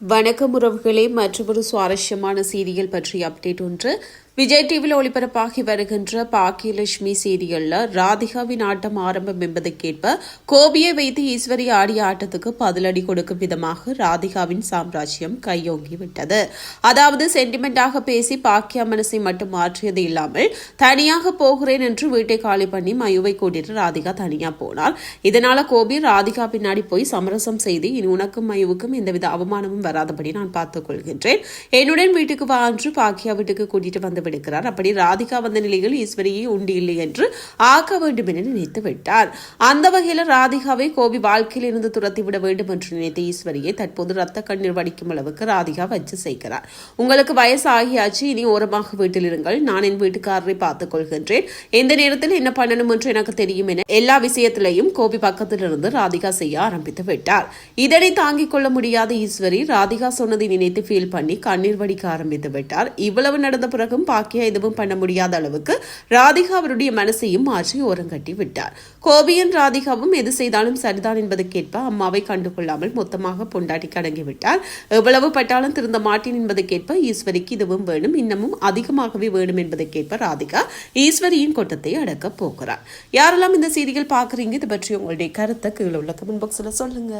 வணக்கம் உறவுகளே மற்றொரு சுவாரஸ்யமான சீரியல் பற்றிய அப்டேட் ஒன்று. விஜய் டிவியில் ஒளிபரப்பாகி வருகின்ற பாக்கியலட்சுமி சீரியல்ல ராதிகாவின் ஆட்டம் ஆரம்பம் என்பதற்கேற்ப கோபியை வைத்து ஈஸ்வரி ஆடிய ஆட்டத்துக்கு பதிலடி கொடுக்கும் விதமாக ராதிகாவின் சாம்ராஜ்யம் கையோங்கி விட்டது அதாவது சென்டிமெண்டாக பேசி பாக்கியா மனசை மட்டும் மாற்றியது இல்லாமல் தனியாக போகிறேன் என்று வீட்டை காலி பண்ணி மயுவை கூட்டிட்டு ராதிகா தனியா போனார் இதனால கோபி ராதிகா பின்னாடி போய் சமரசம் செய்து இனி உனக்கும் மயுவுக்கும் எந்தவித அவமானமும் வராதபடி நான் பார்த்துக் கொள்கின்றேன் என்னுடன் வீட்டுக்கு வா என்று பாக்கியா வீட்டுக்கு கூட்டிட்டு வந்து விடுகிறார் அப்படி ராதிகா வந்த நிலையில் ஈஸ்வரியை உண்டு இல்லை என்று ஆக்க வேண்டும் என நினைத்து விட்டார். அந்த வகையில் ராதிகாவை கோபி வாழ்க்கையில் இருந்து துரத்தி விட வேண்டும் என்று நினைத்த ஈஸ்வரியை தற்போது ரத்த கண்ணீர் வடிக்கும் அளவுக்கு ராதிகா வச்சு செய்கிறார் உங்களுக்கு வயசு ஆகியாச்சு இனி ஓரமாக வீட்டில் இருங்கள். நான் என் வீட்டுக்காரரை பார்த்துக் கொள்கின்றேன். எந்த நேரத்தில் என்ன பண்ணணும் என்று எனக்கு தெரியும் என எல்லா விஷயத்திலையும் கோபி பக்கத்திலிருந்து ராதிகா செய்ய ஆரம்பித்து விட்டார். இதனை தாங்கிக் கொள்ள முடியாத ஈஸ்வரி ராதிகா சொன்னதை நினைத்து ஃபீல் பண்ணி கண்ணீர் வடிக்க ஆரம்பித்து விட்டார். இவ்வளவு நடந்த பிறகும் பாக்கியா எதுவும் பண்ண முடியாத அளவுக்கு ராதிகா அவருடைய மனசையும் மாற்றி ஓரங்கட்டி விட்டார். கோபியன் ராதிகாவும் எது செய்தாலும் சரிதான் என்பதற்கேற்ப அம்மாவை கண்டுகொள்ளாமல் மொத்தமாக பொண்டாட்டி கடங்கிவிட்டார் எவ்வளவு பட்டாலும் திருந்த மாட்டேன் என்பதற்கேற்ப ஈஸ்வரிக்கு இதுவும் வேணும் இன்னமும் அதிகமாகவே வேணும் என்பதற்கேற்ப ராதிகா ஈஸ்வரியின் கொட்டத்தை அடக்க போகிறார். யாரெல்லாம் இந்த செய்திகள் பார்க்குறீங்க இது பற்றி உங்களுடைய கருத்தை கீழே உள்ள கமெண்ட் பாக்ஸில் சொல்லுங்க.